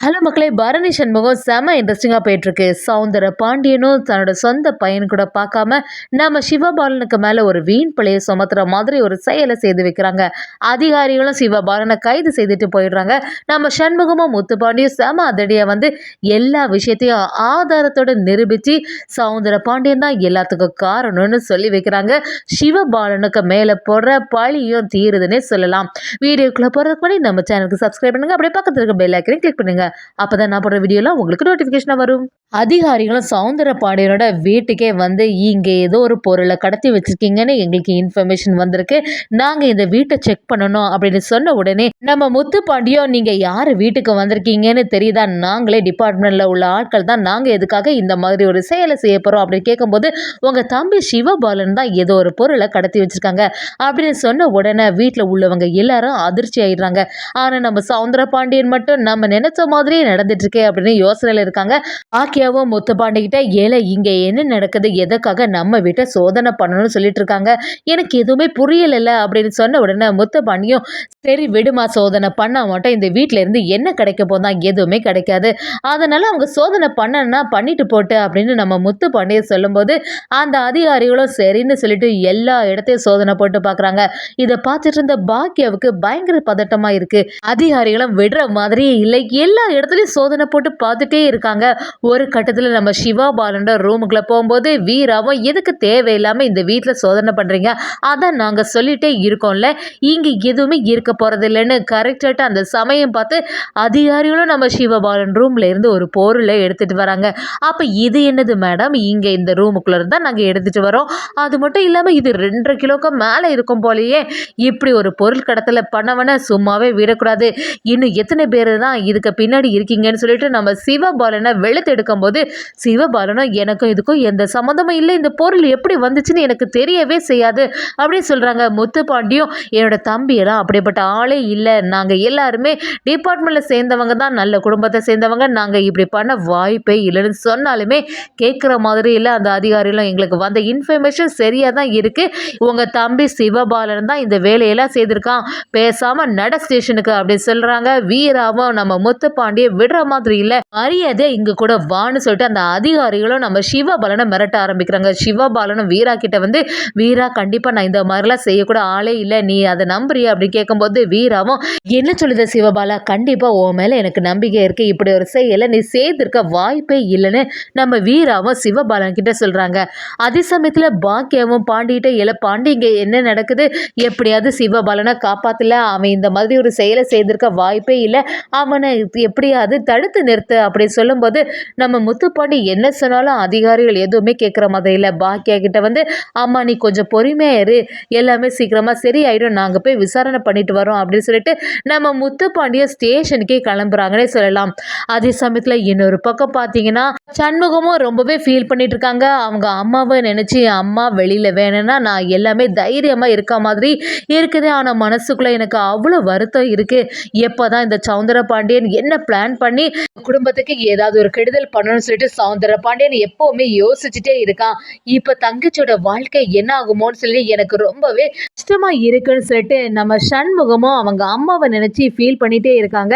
Hello மக்களே பரணி சண்முகம் செம இன்ட்ரெஸ்டிங்காக போயிட்டுருக்கு. சவுந்தர பாண்டியனும் தன்னோட சொந்த பையன் கூட பார்க்காம நம்ம சிவபாலனுக்கு மேலே ஒரு வீண் பிழையை சுமத்துற மாதிரி ஒரு செயலை செய்து வைக்கிறாங்க. அதிகாரிகளும் சிவபாலனை கைது செய்துட்டு போயிடுறாங்க. நம்ம சண்முகமும் முத்துப்பாண்டியும் செம அதடியை வந்து எல்லா விஷயத்தையும் ஆதாரத்தோட நிரூபித்து சவுந்தர பாண்டியன் தான் எல்லாத்துக்கும் காரணம்னு சொல்லி வைக்கிறாங்க. சிவபாலனுக்கு மேலே போடுற பழியும் தீருதுன்னே சொல்லலாம். வீடியோக்குள்ளே போகிறதுக்கு முன்னாடி நம்ம சேனலுக்கு சப்ஸ்கிரைப் பண்ணுங்கள் அப்படியே பக்கத்தில் இருக்க பெல் ஐக்கனையும் கிளிக் பண்ணுங்கள் அப்பதான் நான் போடுற வீடியோலாம் உங்களுக்கு நோட்டிஃபிகேஷனாக வரும். அதிகாரிகளும் சவுந்தர பாண்டியனோட வீட்டுக்கே வந்து இங்கே ஏதோ ஒரு பொருளை கடத்தி வச்சிருக்கீங்கன்னு எங்களுக்கு இன்ஃபர்மேஷன் வந்திருக்கு. நாங்கள் இந்த வீட்டை செக் பண்ணணும் அப்படின்னு சொன்ன உடனே நம்ம முத்து பாண்டியம் நீங்கள் யார் வீட்டுக்கு வந்திருக்கீங்கன்னு தெரியுதா? நாங்களே டிபார்ட்மெண்ட்டில் உள்ள ஆட்கள் தான். நாங்கள் எதுக்காக இந்த மாதிரி ஒரு செயலை செய்ய போகிறோம் அப்படின்னு கேட்கும்போது உங்கள் தம்பி சிவபாலன் தான் ஏதோ ஒரு பொருளை கடத்தி வச்சுருக்காங்க அப்படின்னு சொன்ன உடனே வீட்டில் உள்ளவங்க எல்லாரும் அதிர்ச்சி ஆயிடுறாங்க. ஆனால் நம்ம சவுந்தர பாண்டியன் மட்டும் நம்ம நினச்ச மாதிரியே நடந்துட்டுருக்கே அப்படின்னு யோசனையில் இருக்காங்க. ஆக்கி ஆக்கியாவும் முத்துப்பாண்டிகிட்ட ஏழை இங்கே என்ன நடக்குது? எதுக்காக நம்ம வீட்டை சோதனை பண்ணணும்னு சொல்லிட்டு இருக்காங்க. எனக்கு எதுவுமே புரியலைல்ல அப்படின்னு சொன்ன உடனே முத்துப்பாண்டியும் சரி விடுமா சோதனை பண்ண மாட்டோம் இந்த வீட்டில இருந்து என்ன கிடைக்க போதான் எதுவுமே கிடைக்காது. அதனால அவங்க சோதனை பண்ணனா பண்ணிட்டு போட்டு அப்படின்னு நம்ம முத்து பாண்டிய சொல்லும்போது அந்த அதிகாரிகளும் சரின்னு சொல்லிட்டு எல்லா இடத்தையும் சோதனை போட்டு பார்க்குறாங்க இதை பார்த்துட்டு இருந்த பாக்கியாவுக்கு பயங்கர பதட்டமாக இருக்கு. அதிகாரிகளும் விடுற மாதிரியே இல்லை. எல்லா இடத்துலையும் சோதனை போட்டு பார்த்துட்டே இருக்காங்க. ஒரு கட்டத்தில் நம்ம சிவா பாலனோட ரூமுக்குள்ளே போகும்போது வீராவும் எதுக்கு தேவையில்லாமல் இந்த வீட்டில் சோதனை பண்ணுறீங்க அதான் நாங்கள் சொல்லிட்டே இருக்கோம்ல. இங்கே எதுவுமே இருக்க போகிறது இல்லைன்னு கரெக்டாக அந்த சமயம் பார்த்து அதிகாரிகளும் நம்ம சிவபாலன் ரூமில் இருந்து ஒரு பொருளை எடுத்துகிட்டு வராங்க. அப்போ இது என்னது மேடம் இங்கே இந்த ரூமுக்குள்ளே இருந்தால் நாங்கள் எடுத்துகிட்டு வரோம். அது மட்டும் இல்லாமல் இது ரெண்டரை கிலோக்கு மேலே இருக்கும் போலயே இப்படி ஒரு பொருள் கடத்தலை பண்ணவன சும்மாவே விடக்கூடாது. இன்னும் எத்தனை பேர் தான் இதுக்கு பின்னாடி இருக்கீங்கன்னு சொல்லிட்டு நம்ம சிவபாலனை வெளுத்து பார்க்கும்போது சிவபாலனும் எனக்கும் இதுக்கும் எந்த சம்மந்தமும் இல்லை. இந்த பொருள் எப்படி வந்துச்சுன்னு எனக்கு தெரியவே செய்யாது அப்படின்னு சொல்கிறாங்க முத்துப்பாண்டியும். என்னோட தம்பியெல்லாம் அப்படிப்பட்ட ஆளே இல்லை. நாங்கள் எல்லாருமே டிபார்ட்மெண்ட்டில் சேர்ந்தவங்க தான். நல்ல குடும்பத்தை சேர்ந்தவங்க. நாங்கள் இப்படி பண்ண வாய்ப்பே இல்லைன்னு சொன்னாலுமே கேட்குற மாதிரி இல்லை. அந்த அதிகாரிகளும் எங்களுக்கு வந்த இன்ஃபர்மேஷன் சரியாக தான் இருக்குது உங்கள் தம்பி சிவபாலன் தான் இந்த வேலையெல்லாம் செய்திருக்கான். பேசாமல் நட ஸ்டேஷனுக்கு அப்படின்னு சொல்கிறாங்க வீராவும் நம்ம முத்துப்பாண்டியை விடுற மாதிரி இல்லை. மரியாதை இங்கே கூட வா வான்னு சொல்லிட்டு அந்த அதிகாரிகளும் நம்ம சிவபாலனை மிரட்ட ஆரம்பிக்கிறாங்க. சிவபாலனும் வீரா கிட்ட வந்து வீரா கண்டிப்பாக நான் இந்த மாதிரிலாம் செய்யக்கூட ஆளே இல்லை. நீ அதை நம்புறியா? அப்படின்னு கேட்கும்போது வீராவும் என்ன சொல்லுது சிவபாலா? கண்டிப்பாக உன் மேலே எனக்கு நம்பிக்கை இருக்கு. இப்படி ஒரு செயலை நீ செய்திருக்க வாய்ப்பே இல்லைன்னு நம்ம வீராவும் சிவபாலன் கிட்ட சொல்கிறாங்க அதே சமயத்தில் பாக்கியாவும் பாண்டிகிட்ட இல்லை பாண்டி இங்கே என்ன நடக்குது? எப்படியாவது சிவபாலனை காப்பாற்றல அவன் இந்த மாதிரி ஒரு செயலை செய்திருக்க வாய்ப்பே இல்லை. அவனை எப்படியாவது தடுத்து நிறுத்து. அப்படி சொல்லும்போது நம்ம முத்துப்பாண்டி என்ன சொன்னாலும் அதிகாரிகள் எதுவுமே கேட்குற மாதிரி இல்லை. பாக்கியா கிட்ட வந்து அம்மா நீ கொஞ்சம் பொறுமையாக இரு. எல்லாமே சீக்கிரமாக சரியாயிடும். நாங்கள் போய் விசாரணை பண்ணிட்டு வரோம் அப்படின்னு சொல்லிட்டு நம்ம முத்துப்பாண்டிய ஸ்டேஷனுக்கே கிளம்புறாங்கன்னே சொல்லலாம். அதே சமயத்தில் இன்னொரு பக்கம் பார்த்தீங்கன்னா சண்முகமும் ரொம்பவே ஃபீல் பண்ணிட்டு இருக்காங்க. அவங்க அம்மாவை நினச்சி அம்மா வெளியில் வேணும்னா நான் எல்லாமே தைரியமாக இருக்க மாதிரி இருக்குது. ஆனால் மனசுக்குள்ளே எனக்கு அவ்வளோ வருத்தம் இருக்குது எப்போ தான் இந்த சவுந்தர பாண்டியன் என்ன பிளான் பண்ணி குடும்பத்துக்கு ஏதாவது ஒரு கெடுதல் பண்ணணும்னு சொல்லிட்டு சௌந்தர பாண்டியன் எப்போவுமே யோசிச்சுட்டே இருக்கான். இப்போ தங்கச்சியோட வாழ்க்கை என்ன ஆகுமோன்னு சொல்லி எனக்கு ரொம்பவே கஷ்டமா இருக்குன்னு சொல்லிட்டு நம்ம சண்முகமும் அவங்க அம்மாவை நினச்சி ஃபீல் பண்ணிகிட்டே இருக்காங்க.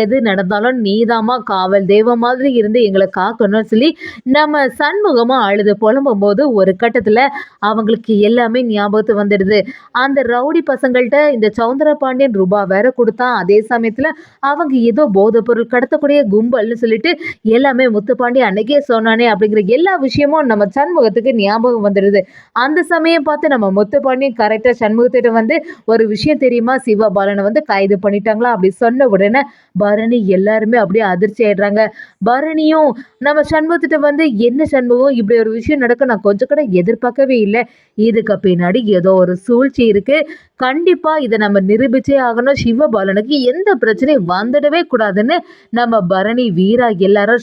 எது நடந்தாலும் நீதாம்மா காவல் தெய்வம் மாதிரி இருந்து எங்களை காக்கணும்னு சொல்லி நம்ம சண்முகமும் அழுது புலம்பும் போது ஒரு கட்டத்தில் அவங்களுக்கு எல்லாமே ஞாபகத்து வந்துடுது. அந்த ரவுடி பசங்கள்கிட்ட இந்த சௌந்தர பாண்டியன் ரூபா வேற கொடுத்தா அதே சமயத்தில் அவங்க ஏதோ போதைப் பொருள் கடத்தக்கூடிய கும்பல்னு சொல்லிட்டு எல்லாமே முத்துப்பாண்டி அன்னைக்கே சொன்னானே அப்படிங்கிற எல்லா விஷயமும் நம்ம சண்முகத்துக்கு ஞாபகம் வந்துடுது. அந்த சமயம் பார்த்து நம்ம முத்துப்பாண்டி கரெக்டாக சண்முகத்திட்ட வந்து ஒரு விஷயம் தெரியுமா? சிவபாலனை வந்து கைது பண்ணிட்டாங்களா? அப்படி சொன்ன உடனே பரணி எல்லாருமே அப்படியே அதிர்ச்சி ஆயிடுறாங்க. பரணியும் நம்ம சண்முகத்திட்ட வந்து என்ன சண்முகம்? இப்படி ஒரு விஷயம் நடக்க நான் கொஞ்சம் கூட எதிர்பார்க்கவே இல்லை. இதுக்கு பின்னாடி ஏதோ ஒரு சூழ்ச்சி இருக்கு. கண்டிப்பா இதை நம்ம நிரூபிச்சே ஆகணும். சிவபாலனுக்கு எந்த பிரச்சனையும் வந்துடவே கூடாதுன்னு நம்ம பரணி வீரா எல்லாரும்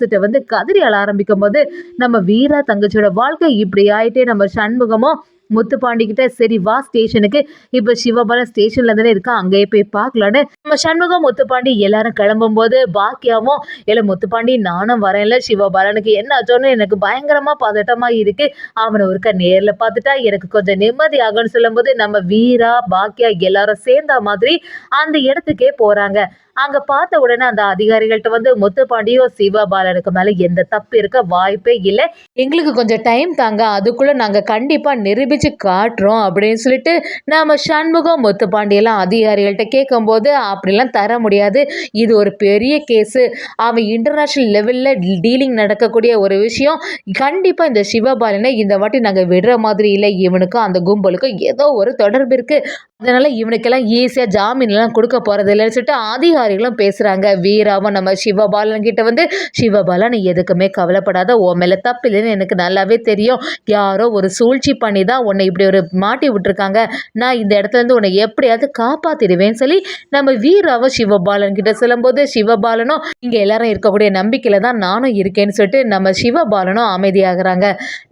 சண்முகத்திட்ட வந்து கதறி அழ ஆரம்பிக்கும் போது நம்ம வீரா தங்கச்சியோட வாழ்க்கை இப்படி ஆயிட்டே நம்ம சண்முகமும் முத்துப்பாண்டிகிட்ட சரி வா ஸ்டேஷனுக்கு இப்போ சிவபாலன் ஸ்டேஷன்ல தானே இருக்கா? அங்கேயே போய் பார்க்கலான்னு நம்ம சண்முகம் முத்துப்பாண்டி எல்லாரும் கிளம்பும்போது பாக்கியாவும் இல்லை முத்துப்பாண்டி நானும் வரேன்ல சிவபாலனுக்கு என்ன ஆச்சோன்னு எனக்கு பயங்கரமா பதட்டமா இருக்கு. அவனை ஒருக்க நேரில் பார்த்துட்டா எனக்கு கொஞ்சம் நிம்மதி ஆகும்னு சொல்லும்போது நம்ம வீரா பாக்கியா எல்லாரும் சேர்ந்த மாதிரி அந்த இடத்துக்கே போறாங்க. அங்க பார்த்த உடனே அந்த அதிகாரிகள்ட்ட வந்து முத்துப்பாண்டியோ சிவபாலனுக்கு மேல எந்த தப்பு இருக்க வாய்ப்பே இல்லை. எங்களுக்கு கொஞ்சம் டைம் தாங்க. அதுக்குள்ள நாங்க கண்டிப்பா நிரூபிச்சு காட்டுறோம் அப்படின்னு சொல்லிட்டு நம்ம சண்முகம் முத்துப்பாண்டியெல்லாம் அதிகாரிகள்ட்ட கேட்கும்போது அப்படிலாம் தர முடியாது. இது ஒரு பெரிய கேஸு அவன் இன்டர்நேஷ்னல் லெவலில் டீலிங் நடக்கக்கூடிய ஒரு விஷயம். கண்டிப்பாக இந்த சிவபாலனை இந்த வாட்டி நாங்கள் விடுற மாதிரி இல்லை. இவனுக்கும் அந்த கும்பலுக்கும் ஏதோ ஒரு தொடர்பு இருக்குது அதனால் இவனுக்கெல்லாம் ஈஸியாக ஜாமீன்லாம் கொடுக்க போகிறது இல்லைன்னு சொல்லிட்டு அதிகாரிகளும் பேசுகிறாங்க வீராவும் நம்ம சிவபாலன் கிட்ட வந்து சிவபாலன் நீ எதுக்குமே கவலைப்படாத. ஓ மேலே தப்பில்லைன்னு எனக்கு நல்லாவே தெரியும். யாரோ ஒரு சூழ்ச்சி பண்ணி தான் உன்னை இப்படி ஒரு மாட்டி விட்டுருக்காங்க. நான் இந்த இடத்துல இருந்து உன்னை எப்படியாவது காப்பாற்றிடுவேன்னு சொல்லி நம்ம வீராவும் சிவபாலன் கிட்ட சொல்லும்போது சிவபாலனும் இங்கே எல்லாரும் இருக்கக்கூடிய நம்பிக்கையில் தான் நானும் இருக்கேன்னு சொல்லிட்டு நம்ம சிவபாலனும் அமைதியாகிறாங்க.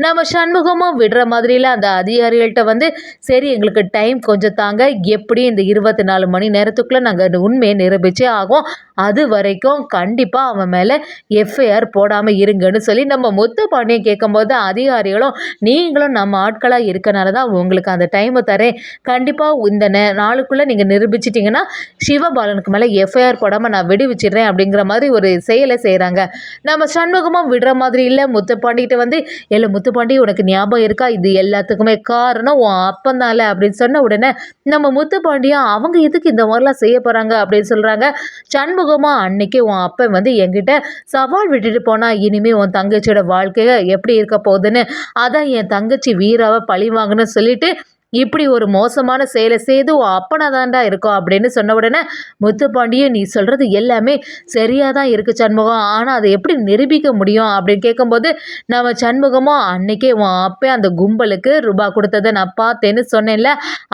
நம்ம சண்முகமும் விடுற மாதிரியில் அந்த அதிகாரிகள்கிட்ட வந்து சரி எங்களுக்கு டைம் கொஞ்சம் தாங்க. எப்படி இந்த இருபத்தி நாலு மணி நேரத்துக்குள்ளே நாங்கள் உண்மையை நிரூபிச்சே ஆகும் அது வரைக்கும் கண்டிப்பாக அவன் மேலே எஃப்ஐஆர் போடாமல் இருங்கன்னு சொல்லி நம்ம முத்து பாண்டியன் கேட்கும்போது அதிகாரிகளும் நீங்களும் நம்ம ஆட்களாக இருக்கனால தான் உங்களுக்கு அந்த டைமை தரேன். கண்டிப்பாக இந்த நே நாளுக்குள்ளே நீங்கள் நிரூபிச்சிட்டிங்கன்னா சிவபாலனுக்கு மேலே எஃப்ஐஆர் போடாமல் நான் விடுவிச்சிடுறேன் அப்படிங்கிற மாதிரி ஒரு செயலை செய்கிறாங்க நம்ம சண்முகமும் விடுற மாதிரி இல்லை. முத்துப்பாண்டிகிட்ட வந்து இல்லை முத்துப்பாண்டி உனக்கு ஞாபகம் இருக்கா? இது எல்லாத்துக்குமே காரணம் உன் அப்பந்தால அப்படின்னு சொன்ன உடனே நம்ம முத்துப்பாண்டியா அவங்க எதுக்கு இந்த மாதிரிலாம் செய்ய போகிறாங்க அப்படின்னு சொல்கிறாங்க சண்முகமாக அன்னைக்கு உன் அப்பன் வந்து என்கிட்ட சவால் விட்டுட்டு போனால் இனிமேல் உன் தங்கச்சியோட வாழ்க்கையை எப்படி இருக்க போகுதுன்னு அதான் என் தங்கச்சி வீராவை பழி வாங்கன்னு சொல்லிட்டு இப்படி ஒரு மோசமான செயலை செய்து உன் அப்பனை தாண்டா இருக்கும் அப்படின்னு சொன்ன உடனே முத்துப்பாண்டியும் நீ சொல்கிறது எல்லாமே சரியாக தான் இருக்குது சண்முகம். ஆனால் அதை எப்படி நிரூபிக்க முடியும்? அப்படின்னு கேட்கும்போது நம்ம சண்முகமும் அன்னைக்கே உன் அப்பே அந்த கும்பலுக்கு ரூபா கொடுத்ததை நான் பார்த்தேன்னு சொன்னேன்ல.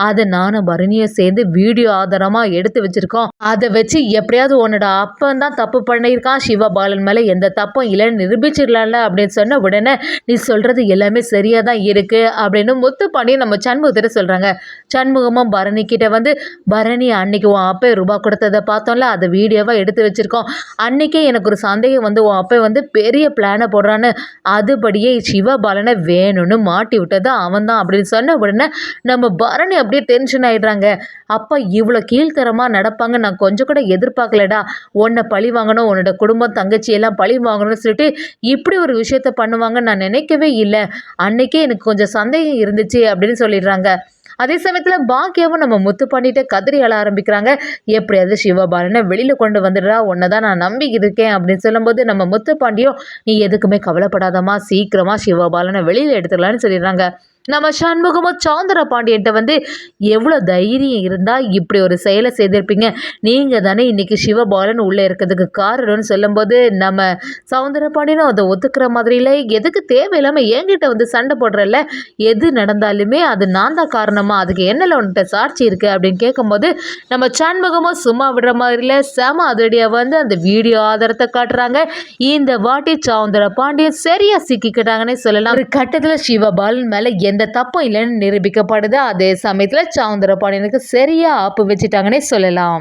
அதை நானும் பரணியும் சேர்ந்து வீடியோ ஆதாரமாக எடுத்து வச்சுருக்கோம். அதை வச்சு எப்படியாவது உன்னோட அப்பன் தான் தப்பு பண்ணியிருக்கான். சிவபாலன் மேலே எந்த தப்பும் இல்லைன்னு நிரூபிச்சிடலாம்ல அப்படின்னு சொன்ன உடனே நீ சொல்கிறது எல்லாமே சரியாக தான் இருக்குது அப்படின்னு முத்துப்பாண்டி நம்ம சண்முகத்தை சொல்கிறாங்க சண்முகமும் பரணி கிட்ட வந்து பரணி அன்னைக்கு உன் அப்பா ரூபா கொடுத்ததை பார்த்தோம்ல அதை வீடியோவாக எடுத்து வச்சுருக்கோம். அன்னைக்கே எனக்கு ஒரு சந்தேகம் வந்து உன் அப்பா வந்து பெரிய பிளானை போடுறான்னு. அதுபடியே சிவபாலனை வேணும்னு மாட்டி விட்டது அவன் தான் அப்படின்னு சொன்ன உடனே நம்ம பரணி அப்படியே டென்ஷன் ஆகிடுறாங்க அப்பா இவ்வளோ கீழ்த்தரமாக நடப்பாங்க. நான் கொஞ்சம் கூட எதிர்பார்க்கலடா. உன்னை பழி வாங்கணும் உன்னோட குடும்பம் தங்கச்சி எல்லாம் பழி வாங்கணும்னு சொல்லிட்டு இப்படி ஒரு விஷயத்த பண்ணுவாங்கன்னு நான் நினைக்கவே இல்லை. அன்னைக்கே எனக்கு கொஞ்சம் சந்தேகம் இருந்துச்சு அப்படின்னு சொல்லிடுறாங்க. அதே சமயத்தில் பாக்கியாவும் நம்ம முத்து பண்ணிட்டு கதறி அழ ஆரம்பிக்கிறாங்க. எப்படியாவது சிவபாலனை வெளியில் கொண்டு வந்துடுறா உன்னை தான் நான் நம்பி இருக்கேன் அப்படின்னு சொல்லும்போது நம்ம முத்து பாண்டியும் நீ எதுக்குமே கவலைப்படாதம்மா சீக்கிரமாக சிவபாலனை வெளியில் எடுத்துடலான்னு சொல்லிடுறாங்க. நம்ம சண்முகமும் சௌந்தர பாண்டியன்ட்ட வந்து எவ்வளோ தைரியம் இருந்தால் இப்படி ஒரு செயலை செய்திருப்பீங்க? நீங்கள் தானே இன்றைக்கி சிவபாலன் உள்ளே இருக்கிறதுக்கு காரணம்னு சொல்லும்போது நம்ம சௌந்தர பாண்டியனும் அதை ஒத்துக்கிற மாதிரி இல்லை. எதுக்கு தேவையில்லாமல் என்கிட்ட வந்து சண்டை போடுறல எது நடந்தாலுமே அது நான் தான் காரணமாக அதுக்கு என்னல உன்கிட்ட சாட்சி இருக்குது அப்படின்னு கேட்கும்போது நம்ம சண்முகமும் சும்மா விடுற மாதிரில செம அதிரடியாக வந்து அந்த வீடியோ ஆதாரத்தை காட்டுறாங்க. இந்த வாட்டி சௌந்தர பாண்டியன் சரியாக சிக்கிக்கிட்டாங்கன்னே சொல்லலாம். ஒரு கட்டத்தில் சிவபாலன் மேலே எந்த தப்பும் இல்லைன்னு நிரூபிக்கப்படுது. அதே சமயத்தில் சவுந்தரபாண்டியனுக்கு சரியாக ஆப்பு வச்சுட்டாங்கன்னே சொல்லலாம்.